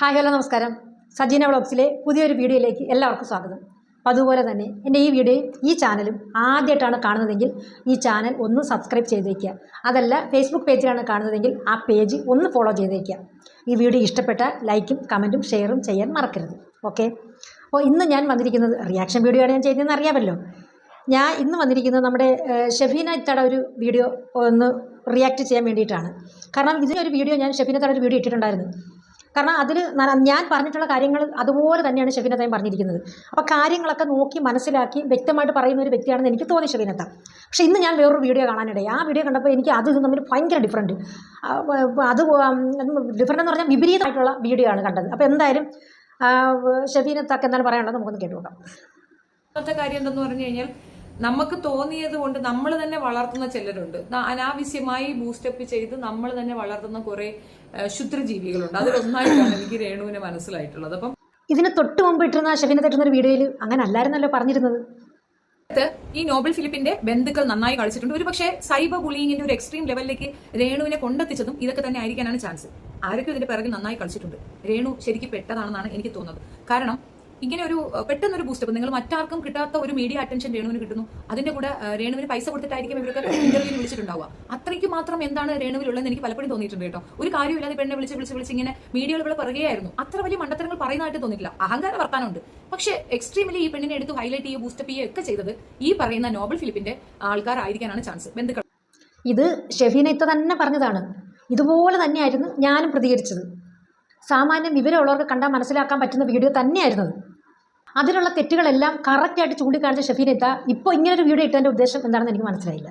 Hi hello നമസ്കാരം. സജീന വ്ളോഗ്സിലെ പുതിയൊരു വീഡിയോയിലേക്ക് എല്ലാവർക്കും സ്വാഗതം. അപ്പോൾ അതുപോലെ തന്നെ എന്റെ ഈ വീഡിയോയും ഈ ചാനലും ആദ്യമായിട്ടാണ് കാണുന്നതെങ്കിൽ ഈ ചാനൽ ഒന്ന് സബ്സ്ക്രൈബ് ചെയ്തേക്കുക. അതല്ല ഫേസ്ബുക്ക് പേജിലാണ് കാണുന്നതെങ്കിൽ ആ പേജ് ഒന്ന് ഫോളോ ചെയ്തേക്കുക. ഈ വീഡിയോ ഇഷ്ടപ്പെട്ട ലൈക്കും കമന്റും ഷെയറും ചെയ്യാൻ മറക്കരുത്. ഓക്കെ അപ്പോൾ ഇന്ന് ഞാൻ വന്നിരിക്കുന്നത് റിയാക്ഷൻ വീഡിയോ ആണ് ഞാൻ ചെയ്യുന്നതെന്ന് അറിയാമല്ലോ. ഞാൻ ഇന്ന് വന്നിരിക്കുന്നത് നമ്മുടെ ഷെഫീന ഇത്തട ഒരു വീഡിയോ ഒന്ന് റിയാക്ട് ചെയ്യാൻ വേണ്ടിയിട്ടാണ്. കാരണം ഇതിനൊരു വീഡിയോ ഞാൻ ഷെഫീന ഒരു വീഡിയോ ഇട്ടിട്ടുണ്ടായിരുന്നു. കാരണം അതിൽ ഞാൻ പറഞ്ഞിട്ടുള്ള കാര്യങ്ങൾ അതുപോലെ തന്നെയാണ് ഷെഫീനത്തായും പറഞ്ഞിരിക്കുന്നത്. അപ്പോൾ കാര്യങ്ങളൊക്കെ നോക്കി മനസ്സിലാക്കി വ്യക്തമായിട്ട് പറയുന്ന ഒരു വ്യക്തിയാണെന്ന് എനിക്ക് തോന്നി ഷെഫിനത്ത പക്ഷേ ഇന്ന് ഞാൻ വേറൊരു വീഡിയോ കാണാനിടയായി. ആ വീഡിയോ കണ്ടപ്പോൾ എനിക്ക് അത് ഇതും തമ്മിൽ ഭയങ്കര ഡിഫറന്റ് അത് ഡിഫറെന്റ് എന്ന് പറഞ്ഞാൽ വിപരീതമായിട്ടുള്ള വീഡിയോ ആണ് കണ്ടത്. അപ്പോൾ എന്തായാലും ഷെഫീനത്താക്ക് എന്താണ് പറയാനുള്ളത് നമുക്കൊന്ന് കേട്ടു നോക്കാം. കാര്യം എന്തെന്ന് പറഞ്ഞു കഴിഞ്ഞാൽ നമുക്ക് തോന്നിയത് കൊണ്ട് നമ്മൾ തന്നെ വളർത്തുന്ന ചിലരുണ്ട്. അനാവശ്യമായി ബൂസ്റ്റപ്പ് ചെയ്ത് നമ്മൾ തന്നെ വളർത്തുന്ന കുറെ ക്ഷുദ്രജീവികളുണ്ട്. അതിലൊന്നായിട്ടാണ് എനിക്ക് രേണുവിനെ മനസ്സിലായിട്ടുള്ളത്. അപ്പം ഇതിന് തൊട്ട് മുമ്പ് ഇട്ടിരുന്ന ഷെഫിനെ തട്ടുന്ന ഒരു വീഡിയോയിൽ അങ്ങനെ അല്ലായിരുന്നല്ലോ പറഞ്ഞിരുന്നത് ഈ നോബൽ ഫിലിപ്പിന്റെ ബന്ധുക്കൾ നന്നായി കളിച്ചിട്ടുണ്ട്. ഒരു പക്ഷേ സൈബർ ബുളിങ്ങിന്റെ ഒരു എക്സ്ട്രീം ലെവലിലേക്ക് രേണുവിനെ കൊണ്ടെത്തിച്ചതും ഇതൊക്കെ തന്നെ ആയിരിക്കാനാണ് ചാൻസ്. ആരൊക്കെ ഇതിന്റെ പിറകിൽ നന്നായി കളിച്ചിട്ടുണ്ട്. രേണു ശരിക്കും പെട്ടതാണെന്നാണ് എനിക്ക് തോന്നുന്നത്. കാരണം ഇങ്ങനെ ഒരു പെട്ടെന്നൊരു ബൂസ്റ്റപ്പ് നിങ്ങൾ മറ്റാർക്കും കിട്ടാത്ത ഒരു മീഡിയ അറ്റൻഷൻ രേണുവിന് കിട്ടുന്നു. അതിന്റെ കൂടെ രേണുവിന് പൈസ കൊടുത്തിട്ടായിരിക്കും ഇവർക്ക് ഇന്റർവ്യൂ വിളിച്ചിട്ടുണ്ടാവുക. അത്രയ്ക്ക് മാത്രം എന്താണ് രേണുവിലുള്ളതെന്ന് എനിക്ക് പലപ്പോഴും തോന്നിയിട്ടുണ്ട് കേട്ടോ. ഒരു കാര്യമില്ലാതെ പെണ്ണെ വിളിച്ച് വിളിച്ച് വിളിച്ച് ഇങ്ങനെ മീഡിയകൾ ഇവിടെ പിറകെയായിരുന്നു അത്ര വലിയ മണ്ടത്തരങ്ങൾ പറയുന്നതായിട്ട് തോന്നിയില്ല അഹങ്കാര വർത്താനമുണ്ട്. പക്ഷെ എക്സ്ട്രീമിലി ഈ പെണ്ണിനെ എടുത്ത് ഹൈലൈറ്റ് ചെയ്യുക ബൂസ്റ്റപ്പ് ചെയ്യുക ഒക്കെ ചെയ്തത് ഈ പറയുന്ന നോബൽ ഫിലിപ്പിന്റെ ആൾക്കാരായിരിക്കാനാണ് ചാൻസ് ബന്ധുക്കൾ. ഇത് ഷെഫീന ഇത്ത തന്നെ പറഞ്ഞതാണ്. ഇതുപോലെ തന്നെയായിരുന്നു ഞാനും പ്രതികരിച്ചത്. സാമാന്യം വിവരമുള്ളവർക്ക് കണ്ടാൽ മനസ്സിലാക്കാൻ പറ്റുന്ന വീഡിയോ തന്നെയായിരുന്നു അത്. അതിലുള്ള തെറ്റുകളെല്ലാം കറക്റ്റായിട്ട് ചൂണ്ടിക്കാണിച്ച ഷെഫീന ഇത്ത ഇങ്ങനെ ഒരു വീഡിയോ ഇട്ടതിന്റെ ഉദ്ദേശം എന്താണെന്ന് എനിക്ക് മനസ്സിലായില്ല.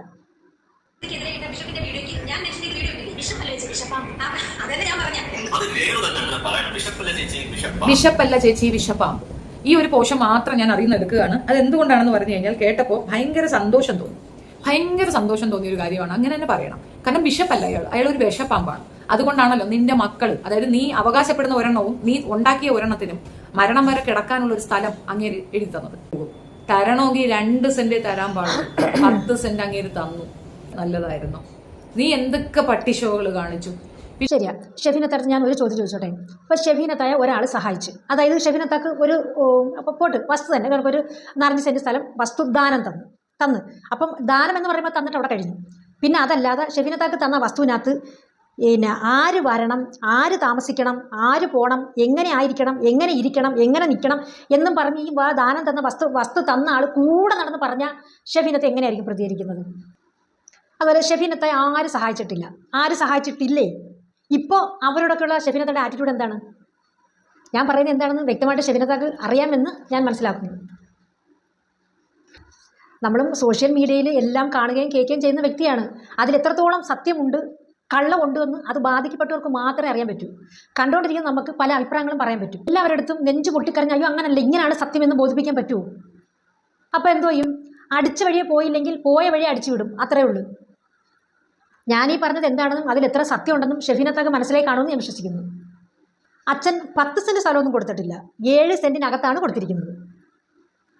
ബിഷപ്പല്ല ചേച്ചി ബിഷപ്പാമ്പ് ഈ ഒരു പോഷൻ മാത്രം ഞാൻ അറിയുന്നെടുക്കുകയാണ് അത് എന്തുകൊണ്ടാണെന്ന് പറഞ്ഞു കഴിഞ്ഞാൽ കേട്ടപ്പോൾ ഭയങ്കര സന്തോഷം തോന്നി. ഭയങ്കര സന്തോഷം തോന്നിയ ഒരു കാര്യമാണ്. അങ്ങനെ തന്നെ പറയണം. കാരണം ബിഷപ്പല്ല അയാൾ. അയാൾ ഒരു വിഷപ്പാമ്പാണ്. അതുകൊണ്ടാണല്ലോ നിന്റെ മക്കൾ അതായത് നീ അവകാശപ്പെടുന്ന ഒരെണ്ണവും നീ ഉണ്ടാക്കിയ ഒരെണ്ണത്തിനും മരണം വരെ കിടക്കാനുള്ള ഒരു സ്ഥലം അങ്ങേര് എഴുതി തന്നത്. തരണമെങ്കിൽ രണ്ട് സെന്റ് തരാൻ പാടും പത്ത് സെന്റ് അങ്ങേര് തന്നു. നല്ലതായിരുന്നു. നീ എന്തൊക്കെ പട്ടിഷോകൾ കാണിച്ചു? ശരിയാ. ഷെഫീനത്തടുത്ത് ഞാൻ ഒരു ചോദ്യം ചോദിച്ചോട്ടെ? അപ്പോൾ ഷെഫീനത്തായ ഒരാൾ സഹായിച്ചു. അതായത് ഷെഫീനത്താക്ക് ഒരു പോട്ട് വസ്തു തന്നെ. ഒരു നാലഞ്ച് സെന്റ് സ്ഥലം വസ്തു ദാനം തന്നു. തന്ന്. അപ്പം ദാനം എന്ന് പറയുമ്പോൾ തന്നിട്ട് അവിടെ കഴിഞ്ഞു. പിന്നെ അതല്ലാതെ ഷെഫീനത്താക്ക് തന്ന വസ്തുവിനകത്ത് പിന്നെ ആര് വരണം? ആര് താമസിക്കണം? ആര് പോകണം എങ്ങനെ ആയിരിക്കണം? എങ്ങനെ ഇരിക്കണം? എങ്ങനെ നിൽക്കണം? എന്നും പറഞ്ഞ് ഈ ദാനം തന്ന വസ്തു വസ്തു തന്ന ആൾ കൂടെ നടന്ന് പറഞ്ഞാൽ ഷെഫീനത്തെ എങ്ങനെയായിരിക്കും പ്രതികരിക്കുന്നത്? അതുപോലെ ഷെഫീനത്തെ ആര് സഹായിച്ചിട്ടില്ല? ആര് സഹായിച്ചിട്ടില്ലേ? ഇപ്പോൾ അവരോടൊക്കെയുള്ള ഷെഫീനത്തയുടെ ആറ്റിറ്റ്യൂഡ് എന്താണ്? ഞാൻ പറയുന്നത് എന്താണെന്ന് വ്യക്തമായിട്ട് ഷെഫീനത്താക്ക് അറിയാമെന്ന് ഞാൻ മനസ്സിലാക്കുന്നു. നമ്മളും സോഷ്യൽ മീഡിയയിൽ എല്ലാം കാണുകയും കേൾക്കുകയും ചെയ്യുന്ന വ്യക്തിയാണ്. അതിൽ എത്രത്തോളം സത്യമുണ്ട്? കള്ളമുണ്ട് കൊണ്ടുവന്ന് അത് ബാധിക്കപ്പെട്ടവർക്ക് മാത്രമേ അറിയാൻ പറ്റൂ. കണ്ടുകൊണ്ടിരിക്കുന്ന നമുക്ക് പല അഭിപ്രായങ്ങളും പറയാൻ പറ്റും. എല്ലാവരുടെ അടുത്തും നെഞ്ച് പൊട്ടിക്കറിഞ്ഞ അയ്യോ അങ്ങനല്ല ഇങ്ങനെയാണ് സത്യമെന്ന് ബോധിപ്പിക്കാൻ പറ്റുമോ? അപ്പോൾ എന്തോ ചെയ്യും? അടിച്ച വഴിയെ പോയില്ലെങ്കിൽ പോയ വഴിയെ അടിച്ചു വിടും. അത്രേ ഉള്ളൂ. ഞാനീ പറഞ്ഞത് എന്താണെന്നും അതിൽ എത്ര സത്യമുണ്ടെന്നും ഷെഫീനത്തൊക്കെ മനസ്സിലായി കാണുമെന്ന് ഞാൻ വിശ്വസിക്കുന്നു. അച്ഛൻ പത്ത് സെന്റ് സ്ഥലമൊന്നും കൊടുത്തിട്ടില്ല. ഏഴ് സെന്റിനകത്താണ് കൊടുത്തിരിക്കുന്നത്.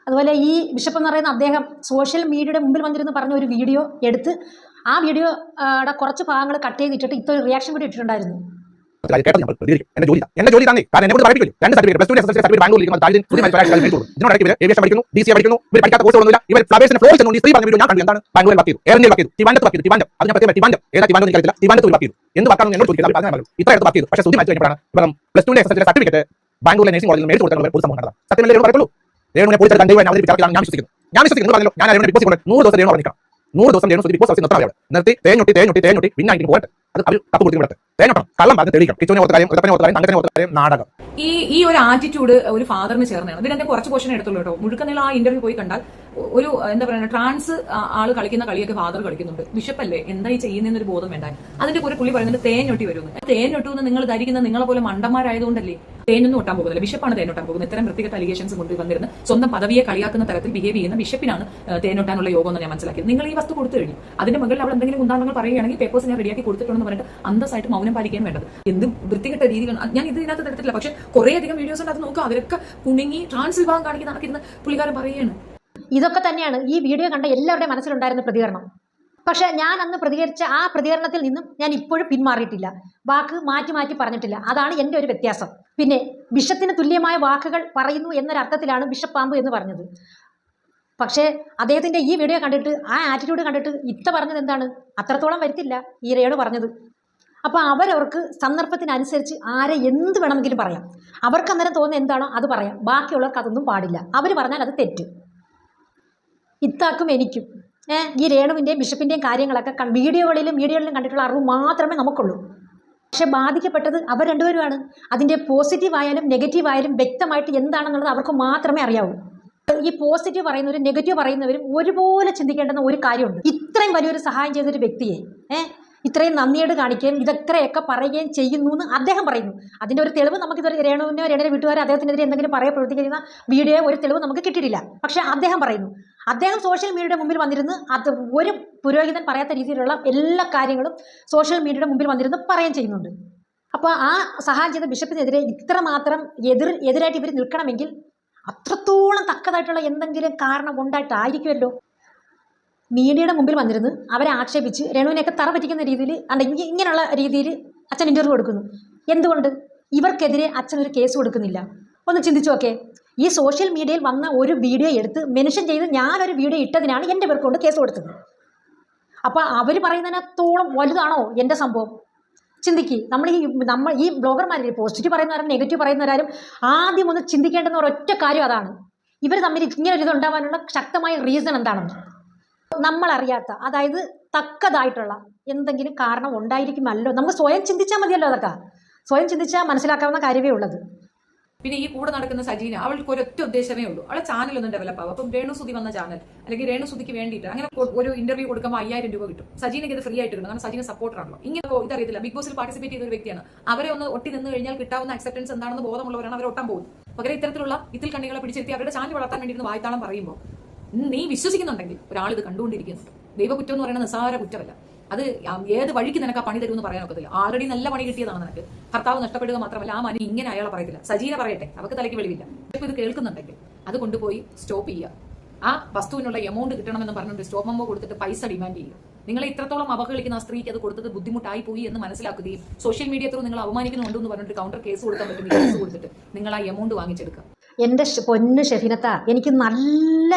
അതുപോലെ ഈ ബിഷപ്പ് എന്ന് പറയുന്ന അദ്ദേഹം സോഷ്യൽ മീഡിയയുടെ മുമ്പിൽ വന്നിരുന്ന് പറഞ്ഞ ഒരു വീഡിയോ എടുത്ത് ആ വീഡിയോ യുടെ കുറച്ച് ഭാഗങ്ങൾ കട്ട് ചെയ്തിട്ടിട്ട് ഇത്ര റിയാക്ഷൻ കൂടി ഇട്ടിട്ടുണ്ടായിരുന്നു. എന്റെ ജോലി എന്റെ ജോലി തന്നെ കാരണം എന്നോട് പഠിപ്പിക്കില്ല. രണ്ട് സർട്ടിഫിക്കറ്റ് പ്ലസ് ടു സർട്ടിഫിക്കറ്റ് ഇതിനോട് ഇവർ ഏവിയേഷൻ പഠിക്കുന്നു ഡി സി പഠിക്കുന്നു. ഇവർ പഠിക്കാത്ത കോഴ്സ് ഒന്നുമില്ല. ഇവർ പ്രവേശന ഫ്ലോറിൽ ചെന്നു സ്ത്രീ പറഞ്ഞ ഞാൻ കണ്ടു. എന്താണ്? ബാംഗ്ലൂരിൽ വർക്ക് ചെയ്തു എയർനെയിൽ വർക്ക് ചെയ്തു തിവാണ്ടം അത് ഞാൻ പ്രത്യേകം തിരുവനന്തപുരം. ഏതാ തിവാണ്ടം പക്ഷേ സർട്ടിഫിക്കറ്റ് ഞാൻ വിശ്വസിക്കുന്നു. ഞാൻ ഞാൻ നൂറ് ദിവസം ബിഗ് ബോസ് ഹൗസിൽ നിർത്താൻ അവിടെ നിർത്തി തേഞ്ഞൊട്ടി തേഞ്ഞൊട്ടി തേഞ്ഞൊട്ടി പിന്നെ അതിന് പോയിട്ട്. അത് തപ്പ് കൊടുത്തി വിടട്ടെ കള്ളം പറഞ്ഞ് തെളിയിക്കണം. കിച്ചുവിനെ ഓർത്ത കാര്യം കാര്യം തങ്കത്തിനെ ഓർത്ത കാര്യം നാടകം. ഈ ഈ ഒരു ആറ്റിറ്റ്യൂഡ് ഒരു ഫാദറിന് ചേർന്നതാണ്. ഇതിനെ കുറച്ച് പോർഷൻ എടുത്തുള്ളൂ കേട്ടോ. മുഴുക്കനീളം ആ ഇന്റർവ്യൂ പോയി കണ്ടാൽ ഒരു എന്താ പറയുക ട്രാൻസ് ആൾ കളിക്കുന്ന കളിയൊക്കെ ഫാദർ കളിക്കുന്നുണ്ട്. ബിഷപ്പല്ലേ എന്താ ഈ ചെയ്യുന്നതെന്നൊരു ബോധം വേണ്ട അതിന്റെ കുറെ പുള്ളി പറയുന്നത് തേനൊട്ടി വരുന്നു. തേനൊട്ടു എന്ന് നിങ്ങൾ ധരിക്കുന്ന നിങ്ങളെ പോലെ മണ്ടന്മാരായതുകൊണ്ടല്ലേ? തേനൊന്നും ഒട്ടാൻ പോകുന്നില്ല. ബിഷപ്പാണ് തേനൊട്ടാൻ പോകുന്നത്. ഇത്തരം വൃത്തികെട്ട അലിഗേഷൻസ് കൊണ്ട് വന്നിരുന്ന് സ്വന്തം പദവിയെ കളിയാക്കുന്ന തരത്തിൽ ബിഹേവ് ചെയ്യുന്ന ബിഷപ്പിനാണ് തേനൊട്ടാനുള്ള യോഗം എന്ന് ഞാൻ മനസ്സിലാക്കിയത്. നിങ്ങൾ ഈ വസ്തു കൊടുത്തു കഴിഞ്ഞു. അതിന്റെ മുകളിൽ അവൾ എന്തെങ്കിലും ഉദാഹരണങ്ങൾ പറയുകയാണെങ്കിൽ പേപ്പേഴ്സ് ഞാൻ റെഡിയാക്കി കൊടുത്തിട്ടുണ്ടെന്ന് പറഞ്ഞിട്ട് അന്തസ്സായിട്ട് മൗനം പാലിക്കാൻ വേണ്ടത്. എന്ത് വൃത്തികെട്ട രീതികൾ ഞാൻ ഇത് ഇതിനകത്ത് എടുത്തിട്ടില്ല പക്ഷെ കുറെ അധികം വീഡിയോസ് ഉണ്ട്. അത് നോക്കുക അവരൊക്കെ കുണുങ്ങി ട്രാൻസ് വിഭാഗം കാണിക്കുന്ന നടക്കുന്ന പുള്ളിക്കാരൻ പറയുകയാണ്. ഇതൊക്കെ തന്നെയാണ് ഈ വീഡിയോ കണ്ട എല്ലാവരുടെയും മനസ്സിലുണ്ടായിരുന്ന പ്രതികരണം. പക്ഷെ ഞാൻ അന്ന് പ്രതികരിച്ച ആ പ്രതികരണത്തിൽ നിന്നും ഞാൻ ഇപ്പോഴും പിന്മാറിയിട്ടില്ല. വാക്ക് മാറ്റി മാറ്റി പറഞ്ഞിട്ടില്ല. അതാണ് എന്റെ ഒരു വ്യത്യാസം. പിന്നെ വിഷത്തിന് തുല്യമായ വാക്കുകൾ പറയുന്നു എന്നൊരർത്ഥത്തിലാണ് വിഷപ്പാമ്പ് എന്ന് പറഞ്ഞത്. പക്ഷേ അദ്ദേഹത്തിന്റെ ഈ വീഡിയോ കണ്ടിട്ട് ആ ആറ്റിറ്റ്യൂഡ് കണ്ടിട്ട് ഇത്ത പറഞ്ഞത് എന്താണ്? അത്രത്തോളം വരുത്തില്ല ഈ രേണു പറഞ്ഞത്. അപ്പോൾ അവരവർക്ക് സന്ദർഭത്തിനനുസരിച്ച് ആരെ എന്ത് വേണമെങ്കിലും പറയാം. അവർക്ക് അന്നേരം തോന്നുന്ന എന്താണോ അത് പറയാം. ബാക്കിയുള്ളവർക്ക് അതൊന്നും പാടില്ല. അവർ പറഞ്ഞാൽ അത് തെറ്റ്. ഇത്താക്കും എനിക്കും. ഈ രേണുവിന്റെയും ബിഷപ്പിന്റെയും കാര്യങ്ങളൊക്കെ വീഡിയോകളിലും വീഡിയോകളിലും കണ്ടിട്ടുള്ള അറിവ് മാത്രമേ നമുക്കുള്ളൂ. പക്ഷെ ബാധിക്കപ്പെട്ടത് അവർ രണ്ടുപേരുമാണ്. അതിന്റെ പോസിറ്റീവായാലും നെഗറ്റീവായാലും വ്യക്തമായിട്ട് എന്താണെന്നുള്ളത് അവർക്ക് മാത്രമേ അറിയാവൂ. ഈ പോസിറ്റീവ് പറയുന്നവരും നെഗറ്റീവ് പറയുന്നവരും ഒരുപോലെ ചിന്തിക്കേണ്ടുന്ന ഒരു കാര്യമുണ്ട്. ഇത്രയും വലിയൊരു സഹായം ചെയ്തൊരു വ്യക്തിയെ ഏ ഇത്രയും നന്ദിയോട് കാണിക്കുകയും ഇതൊക്കെയൊക്കെ പറയുകയും ചെയ്യുന്നു എന്ന് അദ്ദേഹം പറയുന്നു. അതിന്റെ ഒരു തെളിവ് നമുക്ക് ഇതുവരെ രേണുവിനോ രേണയുടെ വീട്ടുകാരോ അദ്ദേഹത്തിനെതിരെ എന്തെങ്കിലും പറയാൻ പ്രവർത്തിക്കുന്ന വീഡിയോ ഒരു തെളിവ് നമുക്ക് കിട്ടിയിട്ടില്ല. പക്ഷേ അദ്ദേഹം പറയുന്നു അദ്ദേഹം സോഷ്യൽ മീഡിയയുടെ മുമ്പിൽ വന്നിരുന്ന് അത് ഒരു പുരോഹിതൻ പറയാത്ത രീതിയിലുള്ള എല്ലാ കാര്യങ്ങളും സോഷ്യൽ മീഡിയയുടെ മുമ്പിൽ വന്നിരുന്ന് പറയുകയും ചെയ്യുന്നുണ്ട്. അപ്പോൾ ആ സഹായം ചെയ്ത ബിഷപ്പിനെതിരെ ഇത്രമാത്രം എതിർ എതിരായിട്ട് ഇവർ നിൽക്കണമെങ്കിൽ അത്രത്തോളം തക്കതായിട്ടുള്ള എന്തെങ്കിലും കാരണം ഉണ്ടായിട്ടായിരിക്കുമല്ലോ. മീഡിയയുടെ മുമ്പിൽ വന്നിരുന്ന് അവരെ ആക്ഷേപിച്ച് രേണുവിനെയൊക്കെ തറ പറ്റിക്കുന്ന രീതിയിൽ അല്ല ഇങ്ങനെയുള്ള രീതിയിൽ അച്ഛൻ ഇന്റർവ്യൂ കൊടുക്കുന്നു. എന്തുകൊണ്ട്? ഇവർക്കെതിരെ അച്ഛൻ ഒരു കേസ് കൊടുക്കുന്നില്ല. ഒന്ന് ചിന്തിച്ചു നോക്കേ. ഈ സോഷ്യൽ മീഡിയയിൽ വന്ന ഒരു വീഡിയോ എടുത്ത് മെൻഷൻ ചെയ്ത് ഞാനൊരു വീഡിയോ ഇട്ടതിനാണ് എന്റെ പേർക്ക് കൊണ്ട് കേസ് കൊടുത്തത്. അപ്പോൾ അവർ പറയുന്നതിനത്തോളം വലുതാണോ എന്റെ സംഭവം? ചിന്തിക്ക്. നമ്മൾ ഈ നമ്മൾ ഈ ബ്ലോഗർമാരിൽ പോസിറ്റീവ് പറയുന്നവരും നെഗറ്റീവ് പറയുന്നവരും ആദ്യം ഒന്ന് ചിന്തിക്കേണ്ടുന്ന ഒരൊറ്റ കാര്യം അതാണ്. ഇവർ തമ്മിൽ ഇങ്ങനെ ഒരു ഇതുണ്ടാവാനുള്ള ശക്തമായ റീസൺ എന്താണെന്ന്. നമ്മളറിയാത്ത അതായത് തക്കതായിട്ടുള്ള എന്തെങ്കിലും കാരണം ഉണ്ടായിരിക്കുമല്ലോ. നമുക്ക് സ്വയം ചിന്തിച്ചാൽ മതിയല്ലോ അതൊക്കെ. സ്വയം ചിന്തിച്ചാൽ മനസ്സിലാക്കാവുന്ന കാര്യമേ ഉള്ളത്. പിന്നെ ഈ കൂടെ നടക്കുന്ന സജീന അവൾക്ക് ഒരൊറ്റ ഉദ്ദേശമേ ഉള്ളൂ. അവളെ ചാനൽ ഒന്ന് ഡെവലപ്പ് ആവും. അപ്പം രേണുസുതി വന്ന ചാനൽ അല്ലെങ്കിൽ രേണുസുതിക്ക് വേണ്ടിയിട്ട് അങ്ങനെ ഒരു ഇന്റർവ്യൂ കൊടുക്കുമ്പോൾ അയ്യായിരം രൂപ കിട്ടും. സജീനയ്ക്ക് ഇത് ഫ്രീ ആയിട്ട് കിട്ടും കാരണം സജീന സപ്പോർട്ടറാണല്ലോ ഇങ്ങനെ ഇതറിയത്തില്ല. ബിഗ് ബോസിൽ പാർട്ടിസിപ്പേറ്റ് ചെയ്ത ഒരു വ്യക്തിയാണ്. അവരെ ഒന്ന് ഒട്ടി നിന്ന് കഴിഞ്ഞാൽ കിട്ടാവുന്ന അക്സെപ്റ്റൻസ് എന്താണെന്ന് ബോധമുള്ളവരാണ് അവർ ഒട്ടാൻ പോകുന്നത്. പകരം ഇത്തരത്തിലുള്ള ഇതിൽ കണ്ണികളെ പിടിച്ചെത്തി അവരുടെ ചാനൽ വളർത്താൻ വേണ്ടിയിരുന്ന വായത്താളം പറയുമ്പോൾ നീ വിശ്വസിക്കുന്നുണ്ടെങ്കിൽ ഒരാൾ ഇത് കണ്ടുകൊണ്ടിരിക്കുന്നുണ്ട്. ദൈവകുറ്റം എന്ന് പറയുന്ന നിസ്സാര കുറ്റമല്ല. അത് ഏത് വഴിക്ക് നിനക്ക് ആ പണി തരുമെന്ന് പറയാൻ ഒക്കത്തില്ല ആൾറെഡി നല്ല പണി കിട്ടിയതാണ് നിനക്ക്. ഭർത്താവ് നഷ്ടപ്പെടുക മാത്രമല്ല ആ മനി ഇങ്ങനെ അയാളെ പറയത്തില്ല. സജീന പറയട്ടെ അവർക്ക് തലയ്ക്ക് വെളിവില്ല. ഇപ്പൊ ഇത് കേൾക്കുന്നുണ്ടെങ്കിൽ അത് കൊണ്ടുപോയി സ്റ്റോപ്പ് ചെയ്യുക. ആ വസ്തുവിനുള്ള എമൗണ്ട് കിട്ടണമെന്ന് പറഞ്ഞുകൊണ്ട് സ്റ്റോപ്പ് മെമ്പോ കൊടുത്തിട്ട് പൈസ ഡിമാൻഡ് ചെയ്യുക. നിങ്ങളെ ഇത്രത്തോളം അവഹേളിക്കുന്ന ആ സ്ത്രീക്ക് അത് കൊടുത്തത് ബുദ്ധിമുട്ടായി പോയി എന്ന് മനസ്സിലാക്കുകയും സോഷ്യൽ മീഡിയ ത്രൂ നിങ്ങൾ അവമാനിക്കുന്നുണ്ടെന്ന് പറഞ്ഞിട്ട് കൗണ്ടർ കേസ് കൊടുക്കാൻ പറ്റും കേസ് കൊടുത്തിട്ട്. നിങ്ങൾ ആ എമൗണ്ട് വാങ്ങിച്ചെടുക്കുക. എന്റെ പൊന്ന് ഷെഫിനത്ത എനിക്ക് നല്ല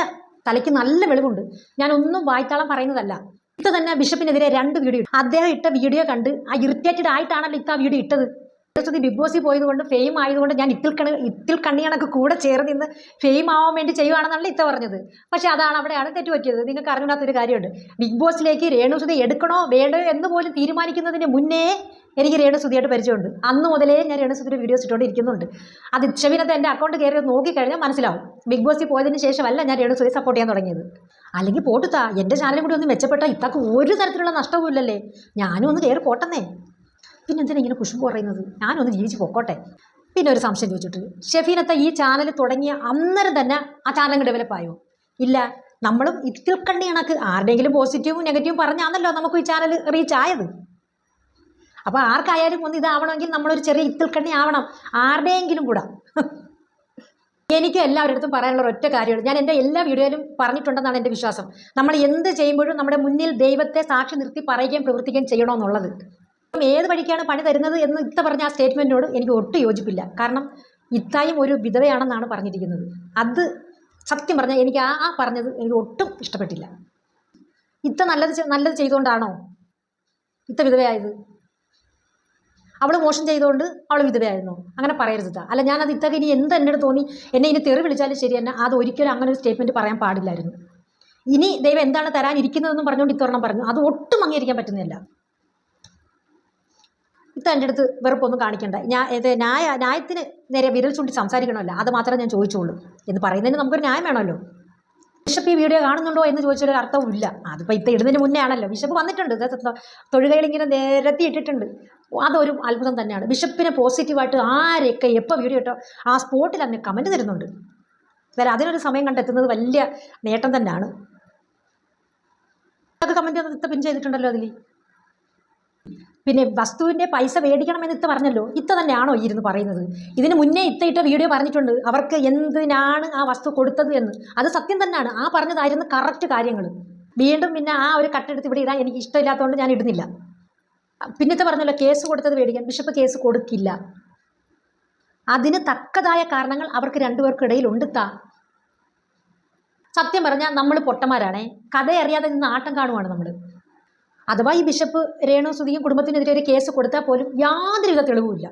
തലയ്ക്ക് നല്ല വെളിവുണ്ട്. ഞാനൊന്നും വായ്ത്താളം പറയുന്നതല്ല. ഇത് തന്നെ ബിഷപ്പിനെതിരെ രണ്ട് വീഡിയോ. അദ്ദേഹം ഇട്ട വീഡിയോ കണ്ട് ആ ഇറിറ്റേറ്റഡ് ആയിട്ടാണല്ലോ ഇത്ത വീഡിയോ ഇട്ടത് യഥാർത്ഥത്തിൽ ബിഗ് ബോസിൽ പോയതുകൊണ്ട് ഫെയിം ആയതുകൊണ്ട് ഞാൻ ഇത്തിൽ കണ ഇത്തിൽ കണ്ണി കണക്ക് കൂടെ ചേർന്ന് നിന്ന് ഫെയിം ആവാൻ വേണ്ടി ചെയ്യുവാണെന്നാണ് ഇത്ത പറഞ്ഞത്. പക്ഷെ അതാണ് അവിടെയാണ് തെറ്റുപറ്റിയത് നിങ്ങൾക്ക് അറിഞ്ഞാത്തൊരു കാര്യമുണ്ട്. ബിഗ് ബോസിലേക്ക് രേണുസുതി എടുക്കണോ വേണ്ടോ എന്ന് പോലും തീരുമാനിക്കുന്നതിന് മുന്നേ എനിക്ക് രേണുസുതിയായിട്ട് പരിചയമുണ്ട്. അന്ന് മുതലേ ഞാൻ രേണുസുതിയുടെ വീഡിയോസ് ഇട്ടുകൊണ്ട് ഇരിക്കുന്നുണ്ട് അത് ഇക്ഷവിനത്തെ എന്റെ അക്കൗണ്ട് കയറി നോക്കിക്കഴിഞ്ഞാൽ മനസ്സിലാവും. ബിഗ് ബോസിൽ പോയതിന് ശേഷമല്ല ഞാൻ രേണുസുതി സപ്പോർട്ട് ചെയ്യാൻ തുടങ്ങിയത്. അല്ലെങ്കിൽ പോട്ടുത്താ എന്റെ ചാനലും കൂടി ഒന്ന് മെച്ചപ്പെട്ടാൽ ഇത്താക്ക് ഒരു തരത്തിലുള്ള നഷ്ടവും ഇല്ലല്ലേ ഞാനും ഒന്ന് കയറി പോട്ടെന്നേ. പിന്നെ എന്തിനാ ഇങ്ങനെ കുശുമ്പ് പറയുന്നത് ഞാനൊന്ന് ജീവിച്ച് പൊക്കോട്ടെ. പിന്നെ ഒരു സംശയം ചോദിച്ചിട്ട് ഷെഫീനത്തെ ഈ ചാനൽ തുടങ്ങിയ അന്നേരം തന്നെ ആ ചാനൽ ഡെവലപ്പ് ആയോ? ഇല്ല. നമ്മളും ഇതിൽ കണ്ണി കണക്ക് ആരുടെയെങ്കിലും പോസിറ്റീവും നെഗറ്റീവും പറഞ്ഞാണല്ലോ നമുക്ക് ഈ ചാനൽ റീച്ച് ആയത്. അപ്പോൾ ആർക്കായാലും ഒന്ന് ഇതാവണമെങ്കിൽ നമ്മളൊരു ചെറിയ ഇത്തിൽ കണ്ണി ആവണം. ആരുടെയെങ്കിലും കൂടെ. എനിക്ക് എല്ലാവരുടെ അടുത്തും പറയാനുള്ള ഒറ്റ കാര്യമാണ് ഞാൻ എന്റെ എല്ലാ വീഡിയോയിലും പറഞ്ഞിട്ടുണ്ടെന്നാണ് എന്റെ വിശ്വാസം. നമ്മൾ എന്ത് ചെയ്യുമ്പോഴും നമ്മുടെ മുന്നിൽ ദൈവത്തെ സാക്ഷി നിർത്തി പറയുകയും പ്രവർത്തിക്കുകയും ചെയ്യണമെന്നുള്ളത് അപ്പം ഏത് വഴിക്കാണ് പണി തരുന്നത് എന്ന് ഇത്ത പറഞ്ഞ ആ സ്റ്റേറ്റ്മെന്റിനോട് എനിക്ക് ഒട്ടും യോജിപ്പില്ല. കാരണം ഇത്തായും ഒരു വിധവയാണെന്നാണ് പറഞ്ഞിരിക്കുന്നത്. അത് സത്യം പറഞ്ഞാൽ എനിക്ക് ആ ആ പറഞ്ഞത് എനിക്ക് ഒട്ടും ഇഷ്ടപ്പെട്ടില്ല. ഇത്ത നല്ലത് നല്ലത് ചെയ്തുകൊണ്ടാണോ ഇത്ത വിധവയായത്? അവൾ മോശം ചെയ്തുകൊണ്ട് അവൾ വിധവയായിരുന്നു? അങ്ങനെ പറയരുത്. അല്ല ഞാനത് ഇത്തക ഇനി എന്ത് എന്നോട് തോന്നി? എന്നെ ഇനി തെറി വിളിച്ചാലും ശരി തന്നെ അത് ഒരിക്കലും അങ്ങനെ ഒരു സ്റ്റേറ്റ്മെന്റ് പറയാൻ പാടില്ലായിരുന്നു. ഇനി ദൈവം എന്താണ് തരാനിരിക്കുന്നതെന്നും പറഞ്ഞുകൊണ്ട് ഇത്തവണ പറഞ്ഞു. അത് ഒട്ടും അംഗീകരിക്കാൻ പറ്റുന്നില്ല. എന്റെ അടുത്ത് വെറുപ്പൊന്നും കാണിക്കണ്ട. ഞാൻ ഇത് ന്യായ ന്യായത്തിന് നേരെ വിരൽ ചൂണ്ടി സംസാരിക്കണമല്ലോ. അത് മാത്രമേ ഞാൻ ചോദിച്ചുള്ളൂ. എന്ന് പറയുന്നതിന് നമുക്കൊരു ന്യായം വേണമല്ലോ. ബിഷപ്പ് ഈ വീഡിയോ കാണുന്നുണ്ടോ എന്ന് ചോദിച്ചൊരു അർത്ഥവും ഇല്ല. അതിപ്പോൾ ഇത്ത ഇടുന്നതിന് മുന്നേ ആണല്ലോ. ബിഷപ്പ് വന്നിട്ടുണ്ട്. ഇത് ത- തൊഴുകയിൽ ഇങ്ങനെ നിരത്തി ഇട്ടിട്ടുണ്ട്. അതൊരു അത്ഭുതം തന്നെയാണ്. ബിഷപ്പിനെ പോസിറ്റീവായിട്ട് ആരൊക്കെ എപ്പോൾ വീഡിയോ ഇട്ടോ ആ സ്പോട്ടിൽ അന്ന് കമന്റ് തരുന്നുണ്ട്. വേറെ അതിനൊരു സമയം കണ്ടെത്തുന്നത് വലിയ നേട്ടം തന്നെയാണ്. അത് കമന്റ് പിൻ ചെയ്തിട്ടുണ്ടല്ലോ അതിൽ പിന്നെ വസ്തുവിന്റെ പൈസ മേടിക്കണമെന്ന് ഇത്ത പറഞ്ഞല്ലോ. ഇത്ത തന്നെയാണോ ഇരുന്ന് പറയുന്നത്? ഇതിന് മുന്നേ ഇത്ത ഇട്ട വീഡിയോ പറഞ്ഞിട്ടുണ്ട്. അവർക്ക് എന്തിനാണ് ആ വസ്തു കൊടുത്തത് എന്ന്. അത് സത്യം തന്നെയാണ്. ആ പറഞ്ഞതായിരുന്നു കറക്റ്റ് കാര്യങ്ങൾ. വീണ്ടും പിന്നെ ആ ഒരു കട്ടെടുത്ത് ഇവിടെ ഇടാൻ എനിക്ക് ഇഷ്ടമില്ലാത്തതുകൊണ്ട് ഞാൻ ഇടുന്നില്ല. പിന്നത്തെ പറഞ്ഞല്ലോ കേസ് കൊടുത്തത് മേടിക്കാൻ. ബിഷപ്പ് കേസ് കൊടുക്കില്ല. അതിന് തക്കതായ കാരണങ്ങൾ അവർക്ക് രണ്ടുപേർക്കിടയിൽ ഉണ്ട് താ സത്യം പറഞ്ഞാൽ നമ്മൾ പൊട്ടന്മാരാണേ. കഥയറിയാതെ നിന്ന് ആട്ടം കാണുവാണ് നമ്മൾ. അഥവാ ഈ ബിഷപ്പ് രേണുസുതിയും കുടുംബത്തിനെതിരെ ഒരു കേസ് കൊടുത്താൽ പോലും യാതൊരുവിധ തെളിവുമില്ല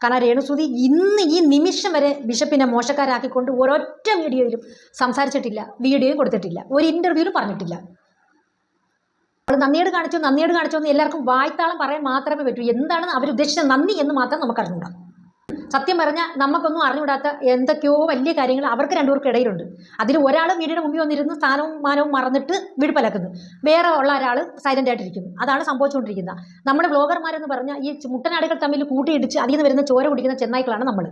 കാരണം രേണുസുതി ഇന്ന് ഈ നിമിഷം വരെ ബിഷപ്പിനെ മോശക്കാരാക്കിക്കൊണ്ട് ഒരൊറ്റ വീഡിയോയിലും സംസാരിച്ചിട്ടില്ല വീഡിയോയും കൊടുത്തിട്ടില്ല ഒരു ഇന്റർവ്യൂവിലും പറഞ്ഞിട്ടില്ല. അവൾ നന്ദിയോട് കാണിച്ചോ നന്ദിയോട് കാണിച്ചു എന്ന് എല്ലാവർക്കും വായ്ത്താളം പറയാൻ മാത്രമേ പറ്റൂ. എന്താണ് അവരുദ്ദേശിച്ച നന്ദി എന്ന് മാത്രം നമുക്ക് അറിഞ്ഞൂടാ സത്യം പറഞ്ഞാൽ നമുക്കൊന്നും അറിഞ്ഞുകൂടാത്ത എന്തൊക്കെയോ വലിയ കാര്യങ്ങൾ അവർക്ക് രണ്ടുപേർക്ക് ഇടയിലുണ്ട്. അതിൽ ഒരാൾ വീടിന് മുമ്പിൽ വന്നിരുന്ന് സ്ഥാനവും മാനവും മറന്നിട്ട് വീട് പലക്കുന്നു. വേറെ ഉള്ള ഒരാൾ സൈലന്റ് ആയിട്ടിരിക്കുന്നു അതാണ് സംഭവിച്ചുകൊണ്ടിരിക്കുന്നത്. നമ്മുടെ ബ്ലോഗർമാരെന്ന് പറഞ്ഞാൽ ഈ മുട്ടനാടുകൾ തമ്മിൽ കൂട്ടിയിടിച്ച് അതിൽ നിന്ന് വരുന്ന ചോര കുടിക്കുന്ന ചെന്നായ്ക്കളാണ് നമ്മൾ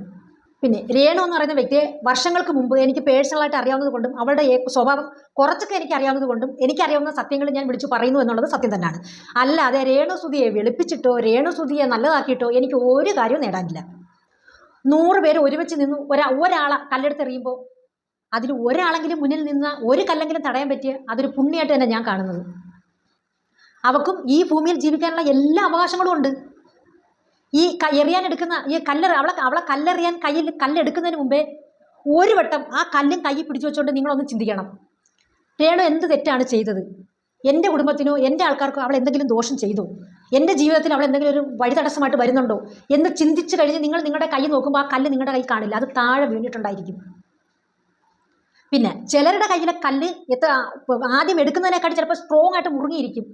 പിന്നെ രേണു എന്ന് പറയുന്ന വ്യക്തിയെ വർഷങ്ങൾക്ക് മുമ്പ് എനിക്ക് പേഴ്സണലായിട്ട് അറിയാവുന്നത് കൊണ്ടും അവളുടെ സ്വഭാവം കുറച്ചൊക്കെ എനിക്ക് അറിയാവുന്നത് കൊണ്ടും എനിക്കറിയാവുന്ന സത്യങ്ങൾ ഞാൻ വിളിച്ചു പറയുന്നു എന്നുള്ളത് സത്യം തന്നെയാണ്. അല്ലാതെ രേണു സുതിയെ വെളുപ്പിച്ചിട്ടോ രേണു സുതിയെ നല്ലതാക്കിയിട്ടോ എനിക്ക് ഒരു കാര്യവും നേടാനില്ല. നൂറ് പേര് ഒരുമിച്ച് നിന്നു ഒരാ ഒരാളെ കല്ലെടുത്തെറിയുമ്പോൾ അതിൽ ഒരാളെങ്കിലും മുന്നിൽ നിന്ന് ഒരു കല്ലെങ്കിലും തടയാൻ പറ്റിയ അതൊരു പുണ്യമായിട്ട് തന്നെ ഞാൻ കാണുന്നത്. അവക്കും ഈ ഭൂമിയിൽ ജീവിക്കാനുള്ള എല്ലാ അവകാശങ്ങളും ഉണ്ട്. ഈ എറിയാനെടുക്കുന്ന ഈ കല്ലെറി അവളെ അവളെ കല്ലെറിയാൻ കയ്യിൽ കല്ലെടുക്കുന്നതിന് മുമ്പേ ഒരു വട്ടം ആ കല്ലും കയ്യിൽ പിടിച്ചു വെച്ചുകൊണ്ട് നിങ്ങളൊന്ന് ചിന്തിക്കണം. രേണു എന്ത് തെറ്റാണ് ചെയ്തത്? എന്റെ കുടുംബത്തിനോ എന്റെ ആൾക്കാർക്കോ അവൾ എന്തെങ്കിലും ദോഷം ചെയ്തു? എന്റെ ജീവിതത്തിന് അവൾ എന്തെങ്കിലും ഒരു വഴി തടസ്സമായിട്ട് വരുന്നുണ്ടോ? എന്ന് ചിന്തിച്ചു കഴിഞ്ഞ് നിങ്ങൾ നിങ്ങളുടെ കൈ നോക്കുമ്പോൾ ആ കല്ല് നിങ്ങളുടെ കൈ കാണില്ല. അത് താഴെ വീണിട്ടുണ്ടായിരിക്കും. പിന്നെ ചിലരുടെ കയ്യിലെ കല്ല് എത്ര ആദ്യം എടുക്കുന്നതിനെക്കാട്ടി ചിലപ്പോൾ സ്ട്രോങ് ആയിട്ട് മുറുങ്ങിയിരിക്കും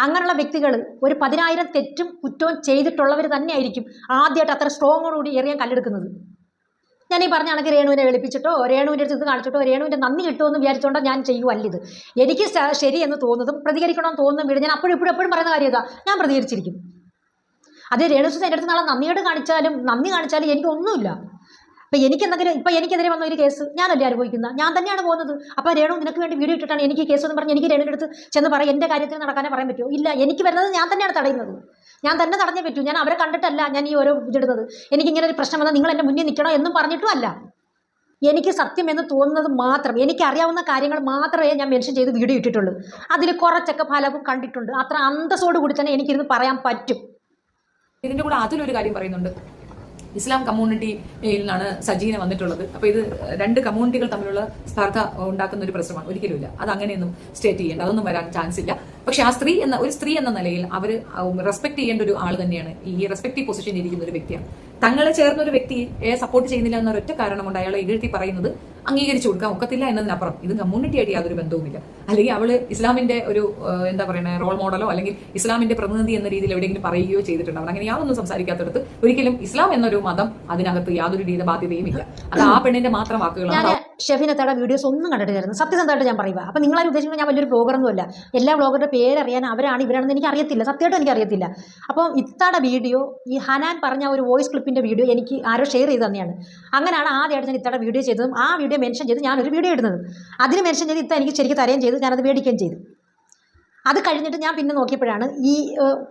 അങ്ങനെയുള്ള വ്യക്തികൾ ഒരു പതിനായിരം തെറ്റും കുറ്റവും ചെയ്തിട്ടുള്ളവർ തന്നെയായിരിക്കും ആദ്യമായിട്ട് അത്ര സ്ട്രോങ്ങോടുകൂടി എറിയാൻ കല്ലെടുക്കുന്നത്. ഞാൻ ഈ പറഞ്ഞ കണക്ക് രേണുവിനെ വെളുപ്പിച്ചിട്ടോ രേണുവിന്റെ അടുത്ത് ഇത് കാണിച്ചിട്ടോ രേണുവിന്റെ നന്ദി കിട്ടുമെന്ന് വിചാരിച്ചുകൊണ്ടോ ഞാൻ ചെയ്യുമല്ല എനിക്ക് ശരി ശരിയെന്ന് തോന്നുന്നതും പ്രതികരിക്കണമെന്ന് തോന്നുന്നതും വീട് ഞാൻ അപ്പോഴും ഇപ്പോഴും എപ്പോഴും പറയുന്ന കാര്യം ഞാൻ പ്രതികരിച്ചിരിക്കും. അത് രേണുസുസ് എന്റെ അടുത്ത് നാളെ നന്ദിയോട് കാണിച്ചാലും നന്ദി കാണിച്ചാലും എനിക്കൊന്നുമില്ല അപ്പം എനിക്ക് എന്തെങ്കിലും ഇപ്പൊ എനിക്കെതിരെ വന്ന ഒരു കേസ് ഞാനല്ലേ അനുഭവിക്കുന്ന? ഞാൻ തന്നെയാണ് പോകുന്നത്. അപ്പൊ രേണു നിനക്ക് വേണ്ടി വീഡിയോ ഇട്ടിട്ടാണ് എനിക്ക് കേസ് എന്ന് പറഞ്ഞ് എനിക്ക് രേണുവിന്റെ അടുത്ത് ചെന്ന് പറയാം എന്റെ കാര്യത്തിൽ നടക്കാനേ പറയാൻ പറ്റുമോ ഇല്ല എനിക്ക് വരുന്നത് ഞാൻ തന്നെയാണ് തടയുന്നത്. ഞാൻ തന്നെ തടഞ്ഞേ പറ്റൂ. ഞാൻ അവരെ കണ്ടിട്ടല്ല ഞാൻ ഈ ഓരോ ഇതിടുന്നത്. എനിക്കിങ്ങനെ ഒരു പ്രശ്നം വന്നാൽ നിങ്ങൾ എന്റെ മുന്നിൽ നിൽക്കണോ എന്നും പറഞ്ഞിട്ടും അല്ല. എനിക്ക് സത്യം എന്ന് തോന്നുന്നത് മാത്രം എനിക്ക് അറിയാവുന്ന കാര്യങ്ങൾ മാത്രമേ ഞാൻ മെൻഷൻ ചെയ്ത് വീഡിയോ ഇട്ടിട്ടുള്ളൂ. അതിൽ കുറച്ചൊക്കെ ഫലവും കണ്ടിട്ടുണ്ട്. അത്ര അന്തസ്സോട് കൂടി തന്നെ എനിക്കിരുന്ന് പറയാൻ പറ്റും. ഇതിന്റെ കൂടെ അതിലൊരു കാര്യം പറയുന്നുണ്ട്. ഇസ്ലാം കമ്മ്യൂണിറ്റിയിൽ നിന്നാണ് സജീന വന്നിട്ടുള്ളത്. അപ്പോൾ ഇത് രണ്ട് കമ്മ്യൂണിറ്റികൾ തമ്മിലുള്ള സ്പർദ്ധ ഉണ്ടാക്കുന്ന ഒരു പ്രശ്നമാണ്. ഒരിക്കലുമില്ല അത് അങ്ങനെയൊന്നും സ്റ്റേറ്റ് ചെയ്യേണ്ട അതൊന്നും വരാൻ ചാൻസ് ഇല്ല. പക്ഷെ ആ സ്ത്രീ എന്ന ഒരു സ്ത്രീ എന്ന നിലയിൽ അവർ റെസ്പെക്ട് ചെയ്യേണ്ട ഒരു ആൾ തന്നെയാണ്. ഈ റെസ്പെക്റ്റീവ് പൊസിഷനിൽ ഇരിക്കുന്ന ഒരു വ്യക്തിയാണ്. തങ്ങളെ ചേർന്ന ഒരു വ്യക്തിയെ സപ്പോർട്ട് ചെയ്യുന്നില്ല എന്നൊരൊറ്റ കാരണം കൊണ്ട് അയാളെ ഇകഴ്ത്തി പറയുന്നത് അംഗീകരിച്ചു കൊടുക്കാൻ ഒക്കത്തില്ല എന്നതിനപ്പുറം. ഇത് കമ്മ്യൂണിറ്റി ആയിട്ട് യാതൊരു ബന്ധവുമില്ല. അല്ലെങ്കിൽ അവൾ ഇസ്ലാമിന്റെ ഒരു എന്താ പറയുന്നത് റോൾ മോഡലോ അല്ലെങ്കിൽ ഇസ്ലാമിന്റെ പ്രതിനിധി എന്ന രീതിയിൽ എവിടെയെങ്കിലും പറയുകയോ ചെയ്തിട്ടുണ്ടാവും. അങ്ങനെ യാതൊന്നും സംസാരിക്കാത്തടത്ത് ഒരിക്കലും ഇസ്ലാം എന്നൊരു മതം അതിനകത്ത് യാതൊരു രീതി ബാധ്യതയും ഇല്ല അത് ആ പെണ്ണിന്റെ മാത്രം വാക്കുകളാണ്. ഷെഫിനത്തയുടെ വീഡിയോസ് ഒന്നും കണ്ടിട്ടില്ലായിരുന്നു സത്യസന്ധമായിട്ട് ഞാൻ പറയുക അപ്പം നിങ്ങളാരും ഉദ്ദേശിക്കുന്നത് ഞാൻ വലിയൊരു ബ്ലോഗറൊന്നുമല്ല എല്ലാ ബ്ലോഗറുടെ പേരറിയാൻ അവരാണ് ഇവരാണെന്ന് എനിക്ക് അറിയത്തില്ല. സത്യമായിട്ട് എനിക്ക് അറിയത്തില്ല. അപ്പം ഇത്താടെ വീഡിയോ ഈ ഹനാൻ പറഞ്ഞ ഒരു വോയിസ് ക്ലിപ്പിന്റെ വീഡിയോ എനിക്ക് ആരോ ഷെയർ ചെയ്ത് തന്നെയാണ്. അങ്ങനെയാണ് ആദ്യമായിട്ട് ഞാൻ ഇത്താടെ വീഡിയോ ചെയ്തതും ആ വീഡിയോ മെൻഷൻ ചെയ്ത് ഒരു വീഡിയോ ഇടുന്നത്. അതിന് മെൻഷൻ ചെയ്ത് ഇത്ത എനിക്ക് ശരിക്കും തരുകയും ചെയ്തു ഞാനത് മേടിക്കുകയും ചെയ്തു. അത് കഴിഞ്ഞിട്ട് ഞാൻ പിന്നെ നോക്കിയപ്പോഴാണ് ഈ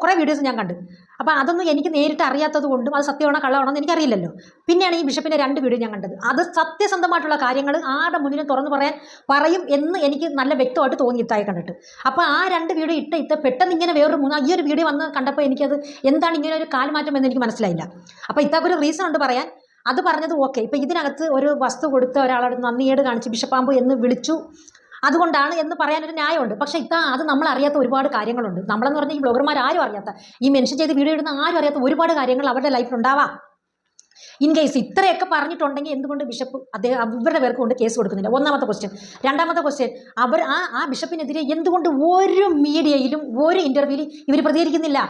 കുറേ വീഡിയോസ് ഞാൻ കണ്ടു. അപ്പോൾ അതൊന്നും എനിക്ക് നേരിട്ട് അറിയാത്തത് കൊണ്ടും അത് സത്യമാണോ കള്ളമാണോ എന്ന് എനിക്കറിയില്ലല്ലോ. പിന്നെയാണ് ഈ ബിഷപ്പിന്റെ രണ്ട് വീഡിയോ ഞാൻ കണ്ടത്. അത് സത്യസന്ധമായിട്ടുള്ള കാര്യങ്ങൾ ആരുടെ മുന്നിലും തുറന്നു പറയാൻ പറയും എന്ന് എനിക്ക് നല്ല വ്യക്തമായിട്ട് തോന്നി ഇത്തായി കണ്ടിട്ട്. അപ്പോൾ ആ രണ്ട് വീഡിയോ ഇട്ട ഇത്ത പെട്ടെന്ന് ഇങ്ങനെ വേറൊരു മൂന്ന് ഈ ഒരു വീഡിയോ വന്ന് കണ്ടപ്പോൾ എനിക്കത് എന്താണ് ഇങ്ങനെ ഒരു കാൽമാറ്റം എന്ന് എനിക്ക് മനസ്സിലായില്ല. അപ്പോൾ ഇത്താക്കൊരു റീസൺ ഉണ്ട് പറയാൻ. അത് പറഞ്ഞത് ഓക്കെ ഇപ്പം ഇതിനകത്ത് ഒരു വസ്തു കൊടുത്ത ഒരാളോട് നന്ദിയേട് കാണിച്ച് ബിഷപ്പാമ്പ് എന്ന് വിളിച്ചു. അതുകൊണ്ടാണ് എന്ന് പറയാനൊരു ന്യായമുണ്ട്. പക്ഷേ ഇത്താ അത് നമ്മൾ അറിയാത്ത ഒരുപാട് കാര്യങ്ങളുണ്ട്. നമ്മളെന്ന് പറഞ്ഞാൽ ഈ ബ്ലോഗർമാർ ആരും അറിയാത്ത ഈ മെൻഷൻ ചെയ്ത് വീഡിയോ ഇടുന്ന ആരും അറിയാത്ത ഒരുപാട് കാര്യങ്ങൾ അവരുടെ ലൈഫിൽ ഉണ്ടാവാം. ഇൻ കേസ് ഇത്രയൊക്കെ പറഞ്ഞിട്ടുണ്ടെങ്കിൽ എന്തുകൊണ്ട് ബിഷപ്പ് അദ്ദേഹം ഇവരുടെ പേർക്ക് കൊണ്ട് കേസ് കൊടുക്കുന്നില്ല? ഒന്നാമത്തെ ക്വസ്റ്റ്യൻ രണ്ടാമത്തെ ക്വസ്റ്റ്യൻ അവർ ആ ആ ബിഷപ്പിനെതിരെ എന്തുകൊണ്ട് ഒരു മീഡിയയിലും ഒരു ഇന്റർവ്യൂവിലും ഇവർ പ്രതികരിക്കുന്നില്ല?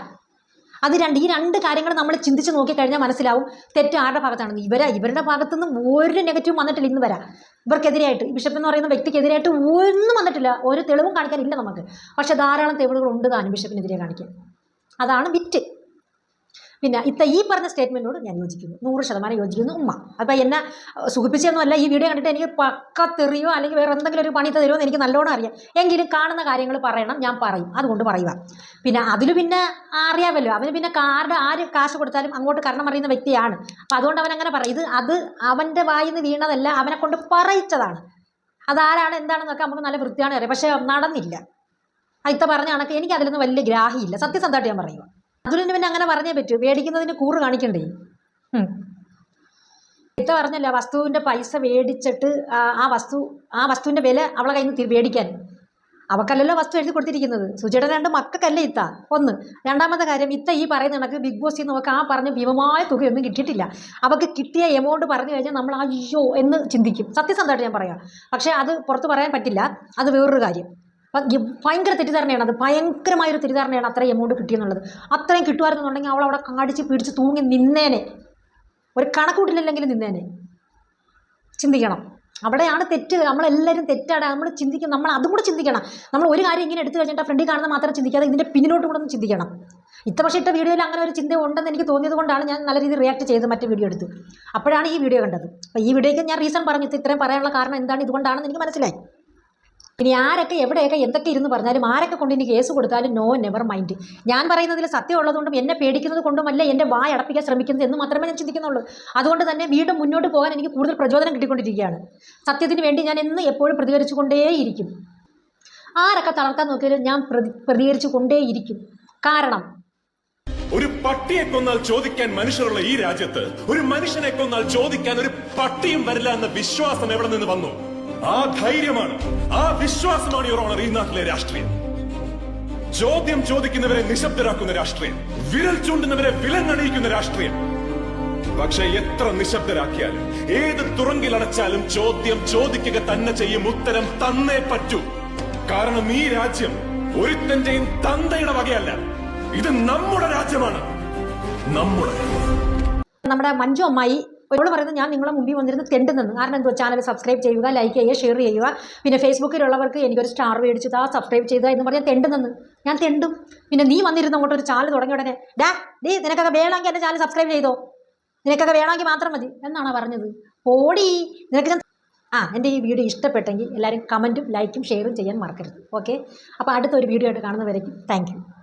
അത് രണ്ട് ഈ രണ്ട് കാര്യങ്ങൾ നമ്മൾ ചിന്തിച്ച് നോക്കിക്കഴിഞ്ഞാൽ മനസ്സിലാവും തെറ്റ് ആരുടെ ഭാഗത്താണെന്ന്. ഇവരാ ഇവരുടെ ഭാഗത്തുനിന്നും ഒരു നെഗറ്റീവ് വന്നിട്ടില്ല ഇന്ന് വരാം. ഇവർക്കെതിരായിട്ട് ബിഷപ്പ് എന്ന് പറയുന്ന വ്യക്തിക്കെതിരായിട്ട് ഒന്നും വന്നിട്ടില്ല. ഒരു തെളിവും കാണിക്കാനില്ല നമുക്ക്. പക്ഷെ ധാരാളം തെളിവുകൾ ഉണ്ട് താനും ബിഷപ്പിനെതിരെ കാണിക്കാൻ. അതാണ് വിറ്റ്. പിന്നെ ഇത്ത ഈ പറഞ്ഞ സ്റ്റേറ്റ്മെന്റോട് ഞാൻ യോജിക്കുന്നു. നൂറ് ശതമാനം യോജിക്കുന്നു ഉമ്മ. അപ്പോൾ എന്നെ സുഖിപ്പിച്ചതൊന്നുമല്ല ഈ വീഡിയോ കണ്ടിട്ട് എനിക്ക് പക്ക തെറിയോ അല്ലെങ്കിൽ വേറെ എന്തെങ്കിലും ഒരു പണി തരുമോ എന്ന് എനിക്ക് നല്ലോണം അറിയാം. എങ്കിലും കാണുന്ന കാര്യങ്ങൾ പറയണം ഞാൻ പറയും. അതുകൊണ്ട് പറയുക. പിന്നെ അതിൽ പിന്നെ അറിയാമല്ലോ. അവന് പിന്നെ കാരുടെ ആര് കാശ് കൊടുത്താലും അങ്ങോട്ട് കരണം അറിയുന്ന വ്യക്തിയാണ്. അപ്പോൾ അതുകൊണ്ട് അവൻ അങ്ങനെ പറയും. ഇത് അത് അവന്റെ വായിൽ നിന്ന് വീണതല്ല അവനെ കൊണ്ട് പറയിച്ചതാണ്. അതാരാണ് എന്താണെന്നൊക്കെ നമുക്ക് നല്ല വൃത്തിയാണ് അറിയാം. പക്ഷേ നടന്നില്ല. ഇത്ത പറഞ്ഞ കണക്ക് എനിക്ക് അതിലൊന്നും വലിയ ഗ്രാഹിയില്ല സത്യസന്ധമായിട്ട് ഞാൻ പറയുക അതിന് പിന്നെ അങ്ങനെ പറഞ്ഞേ പറ്റൂ. മേടിക്കുന്നതിന് കൂറ് കാണിക്കണ്ടേ. ഇത്ത പറഞ്ഞല്ല വസ്തുവിന്റെ പൈസ മേടിച്ചിട്ട് ആ വസ്തു ആ വസ്തുവിന്റെ വില അവളെ കയ്യിൽ നിന്ന് മേടിക്കാൻ. അവക്കല്ലല്ലോ വസ്തു എഴുതി കൊടുത്തിരിക്കുന്നത്. സുജയുടെ രണ്ട് മക്കൾക്കല്ലേ ഇത്ത? ഒന്ന്. രണ്ടാമത്തെ കാര്യം ഇത്ത ഈ പറയുന്ന കണക്ക് ബിഗ് ബോസ് നിന്ന് നമുക്ക് ആ പറഞ്ഞ ഭീമമായ തുകയൊന്നും കിട്ടിയിട്ടില്ല. അവക്ക് കിട്ടിയ എമൗണ്ട് പറഞ്ഞു കഴിഞ്ഞാൽ നമ്മൾ അയ്യോ എന്ന് ചിന്തിക്കും. സത്യസന്ധമായിട്ട് ഞാൻ പറയാം. പക്ഷേ അത് പുറത്ത് പറയാൻ പറ്റില്ല. അത് വേറൊരു കാര്യം. ഭയങ്കര തെറ്റിദ്ധാരണയാണ്. അത് ഭയങ്കരമായൊരു തെറ്റിദ്ധാരണയാണ് അത്രയും എമൗണ്ട് കിട്ടിയെന്നുള്ളത്. അത്രയും കിട്ടുമായിരുന്നുണ്ടെങ്കിൽ അവൾ അവിടെ കാടിച്ച് പിടിച്ച് തൂങ്ങി നിന്നേനെ. ഒരു കണക്കൂട്ടില്ലെങ്കിൽ നിന്നേനെ. ചിന്തിക്കണം. അവിടെയാണ് തെറ്റ്. നമ്മളെല്ലാവരും തെറ്റാണ്. നമ്മൾ ചിന്തിക്കും. നമ്മൾ അതും കൂടെ ചിന്തിക്കണം. നമ്മൾ ഒരു കാര്യം ഇങ്ങനെ എടുത്തു കഴിഞ്ഞിട്ട് ഫ്രണ്ടിൽ കാണുന്ന മാത്രം ചിന്തിക്കാതെ ഇതിന്റെ പിന്നിലോട്ട് കൂടെ ഒന്ന് ചിന്തിക്കണം. ഇത്ത പക്ഷേ ഇട്ട വീഡിയോയിൽ അങ്ങനെ ഒരു ചിന്ത ഉണ്ടെന്ന് എനിക്ക് തോന്നിയത് കൊണ്ടാണ് ഞാൻ നല്ല രീതിയിൽ റിയാക്ട് ചെയ്ത് മറ്റേ വീഡിയോ എടുത്ത്. അപ്പോഴാണ് ഈ വീഡിയോ കണ്ടത്. അപ്പോൾ ഈ വീഡിയോയ്ക്ക് ഞാൻ റീസൺ പറഞ്ഞു. ഇത് ഇത്രയും പറയാനുള്ള കാരണം എന്താണ്? ഇതുകൊണ്ടാണെന്ന് എനിക്ക് മനസ്സിലായി. ഇനി ആരൊക്കെ എവിടെയൊക്കെ എന്തൊക്കെ ഇരുന്ന് പറഞ്ഞാലും ആരൊക്കെ കൊണ്ട് ഇനി കേസ് കൊടുത്താലും നോ നെവർ മൈൻഡ് ഞാൻ പറയുന്നതിൽ സത്യം ഉള്ളതുകൊണ്ടും എന്നെ പേടിക്കുന്നത് കൊണ്ടുമല്ല എന്റെ വായ അടപ്പിക്കാൻ ശ്രമിക്കുന്നത് എന്ന് മാത്രമേ ഞാൻ ചിന്തിക്കുന്നുള്ളൂ. അതുകൊണ്ട് തന്നെ വീണ്ടും മുന്നോട്ട് പോകാൻ എനിക്ക് കൂടുതൽ പ്രചോദനം കിട്ടിക്കൊണ്ടിരിക്കുകയാണ്. സത്യത്തിന് വേണ്ടി ഞാൻ എന്ന് എപ്പോഴും പ്രതികരിച്ചുകൊണ്ടേയിരിക്കും. ആരൊക്കെ തളർത്താൻ നോക്കിയാലും ഞാൻ പ്രതി പ്രതികരിച്ചു കൊണ്ടേയിരിക്കും കാരണം ഒരു പട്ടിയെ കൊന്നാൽ ചോദിക്കാൻ മനുഷ്യരുള്ള ഈ രാജ്യത്ത് ഒരു മനുഷ്യനെ കൊന്നാൽ ചോദിക്കാൻ ഒരു പട്ടിയും വരില്ല എന്ന വിശ്വാസം എവിടെ നിന്ന് വന്നു? ആ ധൈര്യമാണ് ആ വിശ്വാസമാണ് യുവർ ഓണർ ഈ നാട്ടിലെ രാഷ്ട്രീയം. ചോദ്യം ചോദിക്കുന്നവരെ നിശബ്ദരാക്കുന്ന രാഷ്ട്രീയം വിരൽ ചൂണ്ടുന്നവരെ വിലങ്ങണിയിക്കുന്ന രാഷ്ട്രീയം. പക്ഷെ എത്ര നിശബ്ദരാക്കിയാലും ഏത് തുറങ്കിലടച്ചാലും ചോദ്യം ചോദിക്കുക തന്നെ ചെയ്യും ഉത്തരം തന്നേ പറ്റൂ. കാരണം ഈ രാജ്യം ഒരുത്തന്റെയും തന്തയുടെ വകയല്ല ഇത് നമ്മുടെ രാജ്യമാണ്. നമ്മുടെ നമ്മുടെ മഞ്ജു അമ്മായി അവൾ പറയുന്നത് ഞാൻ നിങ്ങളെ മുമ്പിൽ വന്നിരുന്ന് തെണ്ടുന്നെന്ന് കാരണം എന്തോ ചാനൽ സബ്സ്ക്രൈബ് ചെയ്യുക ലൈക്ക് ചെയ്യുക ഷെയർ ചെയ്യുക. പിന്നെ ഫേസ്ബുക്കിലുള്ളവർക്ക് എനിക്കൊരു സ്റ്റാർ മേടിച്ചു താ സബ്സ്ക്രൈബ് ചെയ്തു എന്ന് പറഞ്ഞാൽ തെണ്ടുന്നെന്ന് ഞാൻ തെണ്ടും. പിന്നെ നീ വന്നിരുന്ന അങ്ങോട്ട് ഒരു ചാനൽ തുടങ്ങിയ ഉടനെ ഡാ ഡീ നിനക്കൊക്കെ വേണമെങ്കിൽ എന്റെ ചാനൽ സബ്സ്ക്രൈബ് ചെയ്തോ? നിനക്കൊക്കെ വേണമെങ്കിൽ മാത്രം മതി. എന്നാണ് പറഞ്ഞത്. ഓടി നിനക്ക് ആ എന്റെ ഈ വീഡിയോ ഇഷ്ടപ്പെട്ടെങ്കിൽ എല്ലാവരും കമന്റും ലൈക്കും ഷെയറും ചെയ്യാൻ മറക്കരുത്. ഓക്കെ അപ്പോൾ അടുത്തൊരു വീഡിയോ ആയിട്ട് കാണുന്നവരേക്കും താങ്ക്